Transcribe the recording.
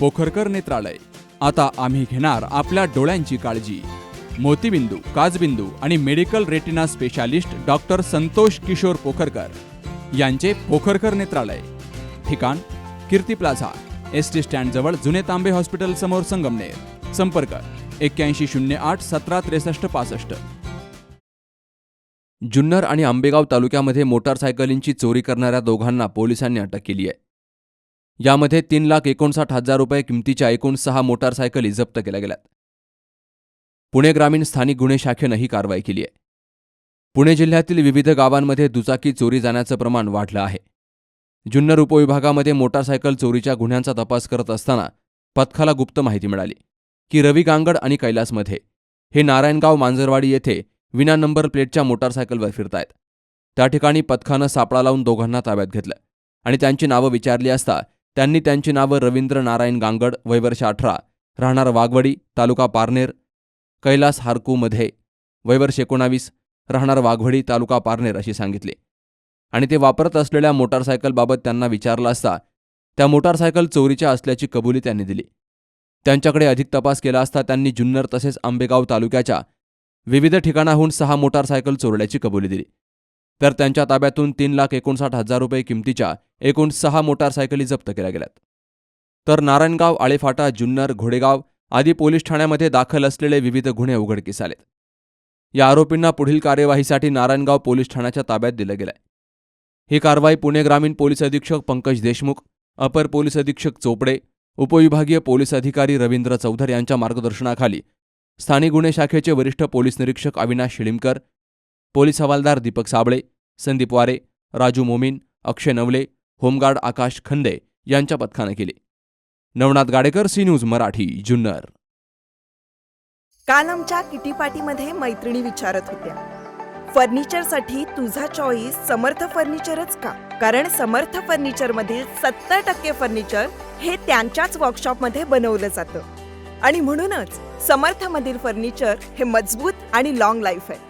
पोखरकर नेत्रालय. आता आम्ही घेणार आपल्या डोळ्यांची काळजी. मोतीबिंदू काजबिंदू आणि medical retina specialist doctor Santosh Kishor Pokharkar यांचे पोखरकर नेत्रालय. ठिकाण कीर्ती प्लाझा एस टी स्टँडजवळ जुने तांबे हॉस्पिटल समोर संगमनेर. संपर्क एक्क्याऐंशी शून्य आठ सतरा त्रेसष्ट पासष्ट. जुन्नर आणि आंबेगाव तालुक्यामध्ये मोटारसायकलींची चोरी करणाऱ्या दोघांना पोलिसांनी अटक केली आहे. यामध्ये तीन लाख एकोणसाठ हजार रुपये किमतीच्या एकूण सहा मोटारसायकली जप्त केल्या गेल्यात. पुणे ग्रामीण स्थानिक गुन्हे शाखेनं ही कारवाई केली आहे. पुणे जिल्ह्यातील विविध गावांमध्ये दुचाकी चोरी जाण्याचं प्रमाण वाढलं आहे. जुन्नर उपविभागामध्ये मोटारसायकल चोरीच्या गुन्ह्यांचा तपास करत असताना पथकाला गुप्त माहिती मिळाली की रवी गांगड आणि कैलासमध्ये हे नारायणगाव मांजरवाडी येथे विना नंबर प्लेटच्या मोटारसायकलवर फिरतायत. त्या ठिकाणी पथकानं सापळा लावून दोघांना ताब्यात घेतलं आणि त्यांची नावं विचारली असता त्यांनी त्यांची नावं रवींद्र नारायण गांगड वयवर्ष अठरा राहणार वाघवडी तालुका पारनेर कैलास हारकूमध्ये वयवर्ष एकोणावीस राहणार वाघवडी तालुका पारनेर अशी सांगितली. आणि ते वापरत असलेल्या मोटारसायकलबाबत त्यांना विचारलं असता त्या मोटारसायकल चोरीच्या असल्याची कबुली त्यांनी दिली. त्यांच्याकडे अधिक तपास केला असता त्यांनी जुन्नर तसेच आंबेगाव तालुक्याच्या विविध ठिकाणाहून सहा मोटारसायकल चोरल्याची कबुली दिली. तर त्यांच्या ताब्यातून तीन लाख एकोणसाठ हजार रुपये किमतीच्या एकूण सहा मोटारसायकली जप्त केल्या गेल्यात. तर नारायणगाव आळेफाटा जुन्नर घोडेगाव आदी पोलीस ठाण्यामध्ये दाखल असलेले विविध गुन्हे उघडकीस आलेत. या आरोपींना पुढील कार्यवाहीसाठी नारायणगाव पोलीस ठाण्याच्या ताब्यात दिलं गेलंय. ही कारवाई पुणे ग्रामीण पोलीस अधीक्षक पंकज देशमुख अपर पोलीस अधीक्षक चोपडे उपविभागीय पोलीस अधिकारी रवींद्र चौधर यांच्या मार्गदर्शनाखाली स्थानिक गुन्हे शाखेचे वरिष्ठ पोलीस निरीक्षक अविनाश शिळीमकर पोलीस हवालदार दीपक साबळे संदीप वारे राजू मोमीन अक्षय नवले होमगार्ड आकाश खंदे यांच्या पथकानं केली. Navnath Gadekar C news Marathi Junnar. काल आमच्या किटी पार्टीमध्ये मैत्रिणी विचारत होत्या फर्निचरसाठी तुझा चॉईस समर्थ फर्निचरच का? कारण समर्थ फर्निचर मधील सत्तर टक्के फर्निचर हे त्यांच्याच वर्कशॉपमध्ये बनवलं जातं. आणि म्हणूनच समर्थ मधील फर्निचर हे मजबूत आणि लॉंग लाईफ आहे.